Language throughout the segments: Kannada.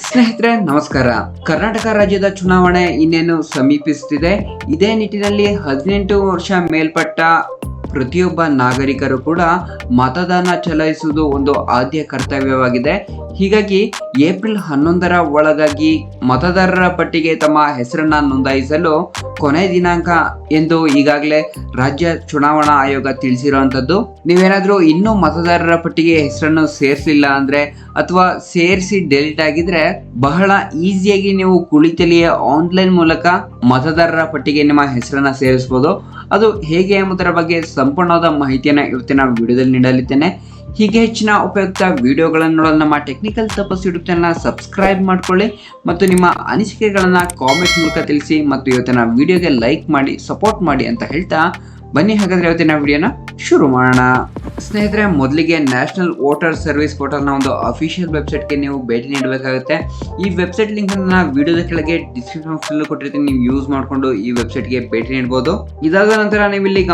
ಸ್ನೇಹಿತರೆ, ನಮಸ್ಕಾರ. ಕರ್ನಾಟಕ ರಾಜ್ಯದ ಚುನಾವಣೆ ಇನ್ನೇನು ಸಮೀಪಿಸುತ್ತಿದೆ? ಇದೇ ನಿಟ್ಟಿನಲ್ಲಿ ಹದಿನೆಂಟು ವರ್ಷ ಮೇಲ್ಪಟ್ಟ ಪ್ರತಿಯೊಬ್ಬ ನಾಗರಿಕರು ಕೂಡ ಮತದಾನ ಚಲಾಯಿಸುವುದು ಒಂದು ಆದ್ಯ ಕರ್ತವ್ಯವಾಗಿದೆ. ಹೀಗಾಗಿ ಏಪ್ರಿಲ್ ಹನ್ನೊಂದರ ಒಳಗಾಗಿ ಮತದಾರರ ಪಟ್ಟಿಗೆ ತಮ್ಮ ಹೆಸರನ್ನ ನೋಂದಾಯಿಸಲು ಕೊನೆ ದಿನಾಂಕ ಎಂದು ಈಗಾಗಲೇ ರಾಜ್ಯ ಚುನಾವಣಾ ಆಯೋಗ ತಿಳಿಸಿರುವಂತದ್ದು. ನೀವೇನಾದ್ರೂ ಇನ್ನೂ ಮತದಾರರ ಪಟ್ಟಿಗೆ ಹೆಸರನ್ನು ಸೇರಿಸಲಿಲ್ಲ ಅಂದ್ರೆ ಅಥವಾ ಸೇರಿಸಿ ಡೆಲಿಟ್ ಆಗಿದ್ರೆ ಬಹಳ ಈಸಿಯಾಗಿ ನೀವು ಕುಳಿತಲ್ಲಿಯೇ ಆನ್ಲೈನ್ ಮೂಲಕ ಮತದಾರರ ಪಟ್ಟಿಗೆ ನಿಮ್ಮ ಹೆಸರನ್ನ ಸೇರಿಸಬಹುದು ಅದು ಹೇಗೆ ಎಂಬುದರ ಬಗ್ಗೆ ಸಂಪೂರ್ಣವಾದ ಮಾಹಿತಿಯನ್ನು ಇವತ್ತಿನ ವಿಡಿಯೋದಲ್ಲಿ ನೀಡಲಿದ್ದೇನೆ. ಹೀಗೆ ಹೆಚ್ಚಿನ ಉಪಯುಕ್ತ ವಿಡಿಯೋಗಳನ್ನು ನೋಡಲು ನಮ್ಮ ಟೆಕ್ನಿಕಲ್ ತಪಸ್ ಯೂಟ್ಯೂಬ್ ಚಾನಲ್ ಸಬ್ಸ್ಕ್ರೈಬ್ ಮಾಡ್ಕೊಳ್ಳಿ ಮತ್ತು ನಿಮ್ಮ ಅನಿಸಿಕೆಗಳನ್ನು ಕಾಮೆಂಟ್ ಮೂಲಕ ತಿಳಿಸಿ ಮತ್ತು ಇವತ್ತಿನ ವಿಡಿಯೋಗೆ ಲೈಕ್ ಮಾಡಿ ಸಪೋರ್ಟ್ ಮಾಡಿ ಅಂತ ಹೇಳ್ತಾ ಬನ್ನಿ. ಹಾಗಾದ್ರೆ ಇವತ್ತಿನ ವಿಡಿಯೋನ ಶುರು ಮಾಡೋಣ. ಸ್ನೇಹಿತರೆ, ಮೊದಲಿಗೆ ನ್ಯಾಷನಲ್ ವೋಟರ್ ಸರ್ವಿಸ್ ಪೋರ್ಟಲ್ನ ಒಂದು ಅಫಿಷಿಯಲ್ ವೆಬ್ಸೈಟ್ಗೆ ನೀವು ಭೇಟಿ ನೀಡಬೇಕಾಗುತ್ತೆ. ಈ ವೆಬ್ಸೈಟ್ ಲಿಂಕ್ ನಾನು ವಿಡಿಯೋದ ಕೆಳಗೆ ಡಿಸ್ಕ್ರಿಪ್ಷನ್ ಬಾಕ್ಸ್ ಕೊಟ್ಟಿರ್ತೀನಿ. ನೀವು ಯೂಸ್ ಮಾಡಿಕೊಂಡು ಈ ವೆಬ್ಸೈಟ್ಗೆ ಭೇಟಿ ನೀಡಬಹುದು ಇದಾದ ನಂತರ ನೀವು ಇಲ್ಲಿ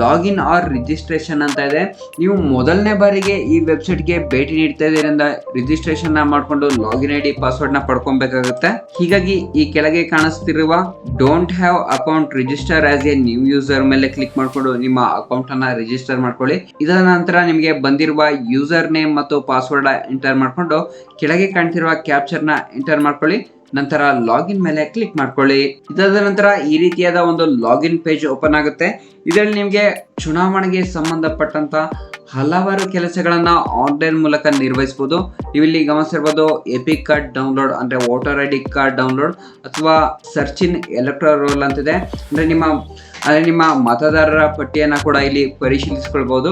ಲಾಗಿನ್ ಆರ್ ರಿಜಿಸ್ಟ್ರೇಷನ್ ಅಂತ ಇದೆ. ನೀವು ಮೊದಲನೇ ಬಾರಿಗೆ ಈ ವೆಬ್ಸೈಟ್ಗೆ ಭೇಟಿ ನೀಡ್ತಾ ಇದರಿಂದ ರಿಜಿಸ್ಟ್ರೇಷನ್ ಮಾಡಿಕೊಂಡು ಲಾಗಿನ್ ಐ ಡಿ ಪಾಸ್ವರ್ಡ್ನ ಪಡ್ಕೊಬೇಕಾಗುತ್ತೆ. ಹೀಗಾಗಿ ಈ ಕೆಳಗೆ ಕಾಣಿಸ್ತಿರುವ don't have account register as a new user ಮೇಲೆ ಕ್ಲಿಕ್ ಮಾಡಿಕೊಂಡು ನಿಮ್ಮ ಅಕೌಂಟ್ ಅನ್ನ ರಿಜಿಸ್ಟರ್ ಮಾಡ್ಕೊಳ್ಳಿ. ಇದರ ನಂತರ ನಿಮಗೆ ಬಂದಿರುವ ಯೂಸರ್ ನೇಮ್ ಮತ್ತು ಪಾಸ್ವರ್ಡ್ ಎಂಟರ್ ಮಾಡಿಕೊಂಡು ಕೆಳಗೆ ಕಾಣ್ತಿರುವ ಕ್ಯಾಪ್ಚರ್ನ ಎಂಟರ್ ಮಾಡ್ಕೊಳ್ಳಿ. ನಂತರ ಲಾಗಿನ್ ಮೇಲೆ ಕ್ಲಿಕ್ ಮಾಡ್ಕೊಳ್ಳಿ. ಇದಾದ ನಂತರ ಈ ರೀತಿಯಾದ ಒಂದು ಲಾಗಿನ್ ಪೇಜ್ ಓಪನ್ ಆಗುತ್ತೆ. ಇದರಲ್ಲಿ ನಿಮಗೆ ಚುನಾವಣೆಗೆ ಸಂಬಂಧಪಟ್ಟಂತ ಹಲವಾರು ಕೆಲಸಗಳನ್ನ ಆನ್ಲೈನ್ ಮೂಲಕ ನಿರ್ವಹಿಸಬಹುದು ನೀವು ಇಲ್ಲಿ ಗಮನಿಸಿರ್ಬೋದು ಎಪಿಕ್ ಕಾರ್ಡ್ ಡೌನ್ಲೋಡ್ ಅಂದ್ರೆ voter I D card download ಅಥವಾ ಸರ್ಚ್ ಇನ್ ಎಲೆಕ್ಟ್ರಲ್ ರೋಲ್ ಅಂತಿದೆ. ಅಂದ್ರೆ ನಿಮ್ಮ ಅಂದ್ರೆ ನಿಮ್ಮ ಮತದಾರರ ಪಟ್ಟಿಯನ್ನ ಕೂಡ ಇಲ್ಲಿ ಪರಿಶೀಲಿಸಿಕೊಳ್ಬಹುದು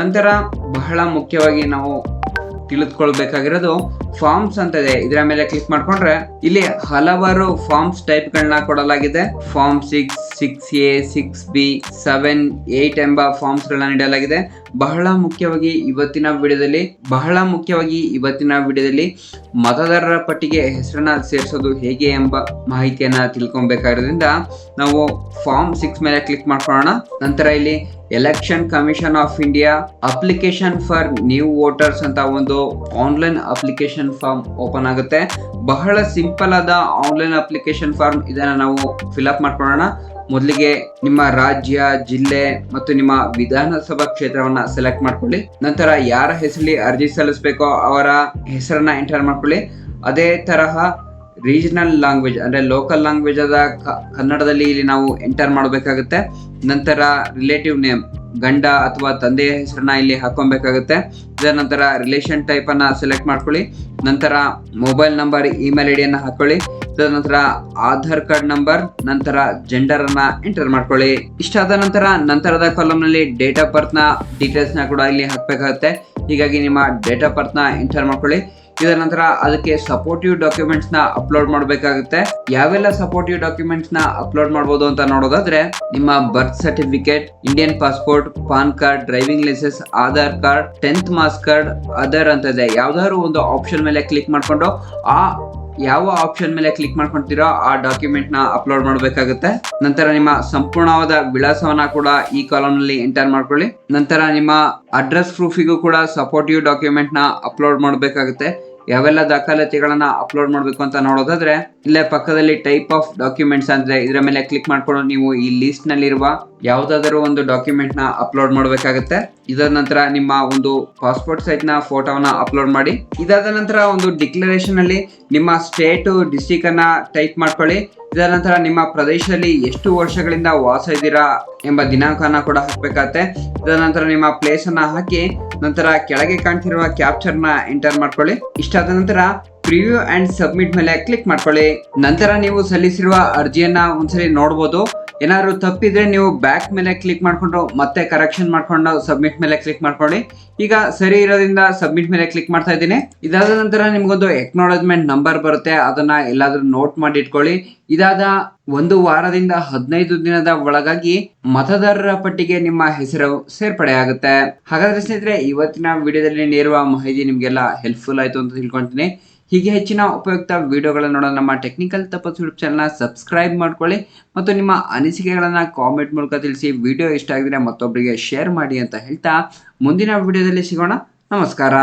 ನಂತರ ಬಹಳ ಮುಖ್ಯವಾಗಿ ನಾವು ತಿಳಿದುಕೊಳ್ಬೇಕಾಗಿರೋದು ಫಾರ್ಮ್ಸ್ ಅಂತ ಇದೆ ಇದರ ಮೇಲೆ ಕ್ಲಿಕ್ ಮಾಡ್ಕೊಂಡ್ರೆ ಇಲ್ಲಿ ಹಲವಾರು ಫಾರ್ಮ್ಸ್ ಟೈಪ್ ಗಳನ್ನ ಕೊಡಲಾಗಿದೆ. Form six six A six B seven eight ಎಂಬ ಫಾರ್ಮ್ಸ್ ಗಳನ್ನ ನೀಡಲಾಗಿದೆ. ಬಹಳ ಮುಖ್ಯವಾಗಿ ಇವತ್ತಿನ ವಿಡಿಯೋದಲ್ಲಿ, ಬಹಳ ಮುಖ್ಯವಾಗಿ ಇವತ್ತಿನ ವಿಡಿಯೋದಲ್ಲಿ ಮತದಾರರ ಪಟ್ಟಿಗೆ ಹೆಸರನ್ನ ಸೇರಿಸೋದು ಹೇಗೆ ಎಂಬ ಮಾಹಿತಿಯನ್ನ ತಿಳ್ಕೊಬೇಕಾಗಿರೋದ್ರಿಂದ ನಾವು ಫಾರ್ಮ್ ಸಿಕ್ಸ್ ಮೇಲೆ ಕ್ಲಿಕ್ ಮಾಡ್ಕೊಳ್ಳೋಣ. ನಂತರ ಇಲ್ಲಿ election commission of India application for new voters ಅಂತ ಒಂದು ಆನ್ಲೈನ್ ಅಪ್ಲಿಕೇಶನ್ ಫಾರ್ಮ್ ಓಪನ್ ಆಗುತ್ತೆ. ಬಹಳ ಸಿಂಪಲ್ ಆದ ಆನ್ಲೈನ್ ಅಪ್ಲಿಕೇಶನ್ ಫಾರ್ಮ್ ಇದನ್ನ ನಾವು ಫಿಲ್ ಅಪ್ ಮಾಡ್ಕೊಳ್ಳೋಣ. ಮೊದಲಿಗೆ ನಿಮ್ಮ ರಾಜ್ಯ, ಜಿಲ್ಲೆ ಮತ್ತು ನಿಮ್ಮ ವಿಧಾನಸಭಾ ಕ್ಷೇತ್ರವನ್ನ ಸೆಲೆಕ್ಟ್ ಮಾಡ್ಕೊಳ್ಳಿ. ನಂತರ ಯಾರ ಹೆಸರಲ್ಲಿ ಅರ್ಜಿ ಸಲ್ಲಿಸಬೇಕೋ ಅವರ ಹೆಸರನ್ನ ಎಂಟರ್ ಮಾಡ್ಕೊಳ್ಳಿ. ಅದೇ ತರಹ ರೀಜನಲ್ ಲ್ಯಾಂಗ್ವೇಜ್ ಅಂದ್ರೆ ಲೋಕಲ್ ಲ್ಯಾಂಗ್ವೇಜ್ ಆದ ಕನ್ನಡದಲ್ಲಿ ಇಲ್ಲಿ ನಾವು ಎಂಟರ್ ಮಾಡಬೇಕಾಗುತ್ತೆ. ನಂತರ ರಿಲೇಟಿವ್ ನೇಮ್ ಗಂಡ ಅಥವಾ ತಂದೆಯ ಹೆಸರನ್ನ ಇಲ್ಲಿ ಹಾಕೊಬೇಕಾಗುತ್ತೆ. ಇದರ ನಂತರ ರಿಲೇಷನ್ ಟೈಪ್ ಅನ್ನ ಸೆಲೆಕ್ಟ್ ಮಾಡ್ಕೊಳ್ಳಿ. ನಂತರ ಮೊಬೈಲ್ ನಂಬರ್ ಇಮೇಲ್ ಐ ಡಿಯನ್ನ ಹಾಕೊಳ್ಳಿ. ನಂತರ ಆಧಾರ್ ಕಾರ್ಡ್ ನಂಬರ್ ನಂತರ ಜೆಂಡರ್ ಅನ್ನ ಎಂಟರ್ ಮಾಡ್ಕೊಳ್ಳಿ. ಇಷ್ಟಾದ ನಂತರ ನಂತರದ ಕಾಲಮ್ನಲ್ಲಿ ಡೇಟ್ ಆಫ್ ಬರ್ತ್ನ ಡೀಟೇಲ್ಸ್ನ ಕೂಡ ಇಲ್ಲಿ ಹಾಕ್ಬೇಕಾಗುತ್ತೆ. ಹೀಗಾಗಿ ನಿಮ್ಮ ಡೇಟ್ ಆಫ್ ಬರ್ತ್ನ ಎಂಟರ್ ಮಾಡ್ಕೊಳ್ಳಿ. ಇದರ ನಂತರ ಅದಕ್ಕೆ ಸಪೋರ್ಟಿವ್ ಡಾಕ್ಯುಮೆಂಟ್ಸ್ನ ಅಪ್ಲೋಡ್ ಮಾಡಬೇಕಾಗುತ್ತೆ. ಯಾವೆಲ್ಲ ಸಪೋರ್ಟಿವ್ ಡಾಕ್ಯುಮೆಂಟ್ಸ್ನ ಅಪ್ಲೋಡ್ ಮಾಡಬಹುದು ಅಂತ ನೋಡೋದಾದ್ರೆ, ನಿಮ್ಮ birth certificate Indian passport PAN card driving licence Aadhaar card tenth marks card other ಅಂತ ಇದೆ. ಯಾವ್ದಾದ್ರು ಒಂದು ಆಪ್ಷನ್ ಮೇಲೆ ಕ್ಲಿಕ್ ಮಾಡ್ಕೊಂಡು, ಆ ಯಾವ ಆಪ್ಷನ್ ಮೇಲೆ ಕ್ಲಿಕ್ ಮಾಡ್ಕೊಂತೀರೋ ಆ ಡಾಕ್ಯುಮೆಂಟ್ನ ಅಪ್ಲೋಡ್ ಮಾಡಬೇಕಾಗುತ್ತೆ. ನಂತರ ನಿಮ್ಮ ಸಂಪೂರ್ಣವಾದ ವಿಳಾಸವನ್ನ ಕೂಡ ಈ ಕಾಲಮ್ನಲ್ಲಿ ಎಂಟರ್ ಮಾಡ್ಕೊಳ್ಳಿ. ನಂತರ ನಿಮ್ಮ ಅಡ್ರೆಸ್ ಪ್ರೂಫಿಗೂ ಕೂಡ ಸಪೋರ್ಟಿವ್ ಡಾಕ್ಯುಮೆಂಟ್ನ ಅಪ್ಲೋಡ್ ಮಾಡಬೇಕಾಗುತ್ತೆ. ಯಾವೆಲ್ಲ ದಾಖಲಾತಿಗಳನ್ನ ಅಪ್ಲೋಡ್ ಮಾಡಬೇಕು ಅಂತ ನೋಡೋದಾದ್ರೆ ಇಲ್ಲೇ ಪಕ್ಕದಲ್ಲಿ ಟೈಪ್ ಆಫ್ ಡಾಕ್ಯುಮೆಂಟ್ಸ್ ಅಂದ್ರೆ ಇದರ ಮೇಲೆ ಕ್ಲಿಕ್ ಮಾಡ್ಕೊಂಡು ನೀವು ಈ ಲಿಸ್ಟ್ ನಲ್ಲಿರುವ ಯಾವುದಾದರೂ ಒಂದು ಡಾಕ್ಯುಮೆಂಟ್ನ ಅಪ್ಲೋಡ್ ಮಾಡಬೇಕಾಗುತ್ತೆ. ಇದರ ನಂತರ ನಿಮ್ಮ ಒಂದು ಪಾಸ್ಪೋರ್ಟ್ ಸೈಜ್ನ ಫೋಟೋವನ್ನ ಅಪ್ಲೋಡ್ ಮಾಡಿ. ಇದಾದ ನಂತರ ಒಂದು ಡಿಕ್ಲರೇಷನ್ ಅಲ್ಲಿ ನಿಮ್ಮ ಸ್ಟೇಟ್ ಡಿಸ್ಟಿಕ್ ಅನ್ನ ಟೈಪ್ ಮಾಡ್ಕೊಳ್ಳಿ. ಇದರ ನಂತರ ನಿಮ್ಮ ಪ್ರದೇಶದಲ್ಲಿ ಎಷ್ಟು ವರ್ಷಗಳಿಂದ ವಾಸ ಇದ್ದೀರಾ ಎಂಬ ದಿನಾಂಕನ ಕೂಡ ಹಾಕ್ಬೇಕಾಗತ್ತೆ. ಇದರ ನಂತರ ನಿಮ್ಮ ಪ್ಲೇಸ್ ಅನ್ನ ಹಾಕಿ, ನಂತರ ಕೆಳಗೆ ಕಾಣ್ತಿರುವ ಕ್ಯಾಪ್ಚರ್ನ ಎಂಟರ್ ಮಾಡ್ಕೊಳ್ಳಿ. ಇಷ್ಟಾದ ನಂತರ ಪ್ರಿವ್ಯೂ ಅಂಡ್ ಸಬ್ಮಿಟ್ ಮೇಲೆ ಕ್ಲಿಕ್ ಮಾಡ್ಕೊಳ್ಳಿ. ನಂತರ ನೀವು ಸಲ್ಲಿಸಿರುವ ಅರ್ಜಿಯನ್ನ ಒಂದ್ಸಲಿ ನೋಡ್ಬೋದು. ಏನಾದ್ರು ತಪ್ಪಿದ್ರೆ ನೀವು ಬ್ಯಾಕ್ ಮೇಲೆ ಕ್ಲಿಕ್ ಮಾಡ್ಕೊಂಡು ಮತ್ತೆ ಕರೆಕ್ಷನ್ ಮಾಡ್ಕೊಂಡು ಸಬ್ಮಿಟ್ ಮೇಲೆ ಕ್ಲಿಕ್ ಮಾಡ್ಕೊಳ್ಳಿ. ಈಗ ಸರಿ ಇರೋದ್ರಿಂದ ಸಬ್ಮಿಟ್ ಮೇಲೆ ಕ್ಲಿಕ್ ಮಾಡ್ತಾ ಇದ್ದೀನಿ. ಇದಾದ ನಂತರ ನಿಮ್ಗೊಂದು ಎಕ್ನಾಲಜ್ಮೆಂಟ್ ನಂಬರ್ ಬರುತ್ತೆ. ಅದನ್ನ ಎಲ್ಲಾದ್ರೂ ನೋಟ್ ಮಾಡಿ ಇಟ್ಕೊಳ್ಳಿ. ಇದಾದ ಒಂದು ವಾರದಿಂದ ಹದಿನೈದು ದಿನದ ಒಳಗಾಗಿ ಮತದಾರರ ಪಟ್ಟಿಗೆ ನಿಮ್ಮ ಹೆಸರು ಸೇರ್ಪಡೆ ಆಗುತ್ತೆ. ಹಾಗಾದ್ರೆ ಸ್ನೇಹಿತರೆ, ಇವತ್ತಿನ ವಿಡಿಯೋದಲ್ಲಿ ನೀಡುವ ಮಾಹಿತಿ ನಿಮ್ಗೆಲ್ಲ ಹೆಲ್ಪ್ಫುಲ್ ಆಯ್ತು ಅಂತ ತಿಳ್ಕೊಂತೀನಿ ಹೀಗೆ ಹೆಚ್ಚಿನ ಉಪಯುಕ್ತ ವಿಡಿಯೋಗಳನ್ನು ನೋಡಲು ನಮ್ಮ ಟೆಕ್ನಿಕಲ್ ತಪಸ್ ಯೂಟ್ಯೂಬ್ ಚಾನಲ್ನ ಸಬ್ಸ್ಕ್ರೈಬ್ ಮಾಡ್ಕೊಳ್ಳಿ ಮತ್ತು ನಿಮ್ಮ ಅನಿಸಿಕೆಗಳನ್ನು ಕಾಮೆಂಟ್ ಮೂಲಕ ತಿಳಿಸಿ ವಿಡಿಯೋ ಇಷ್ಟ ಆಗಿದ್ರೆ ಮತ್ತೊಬ್ಬರಿಗೆ ಶೇರ್ ಮಾಡಿ ಅಂತ ಹೇಳ್ತಾ ಮುಂದಿನ ವಿಡಿಯೋದಲ್ಲಿ ಸಿಗೋಣ. ನಮಸ್ಕಾರ.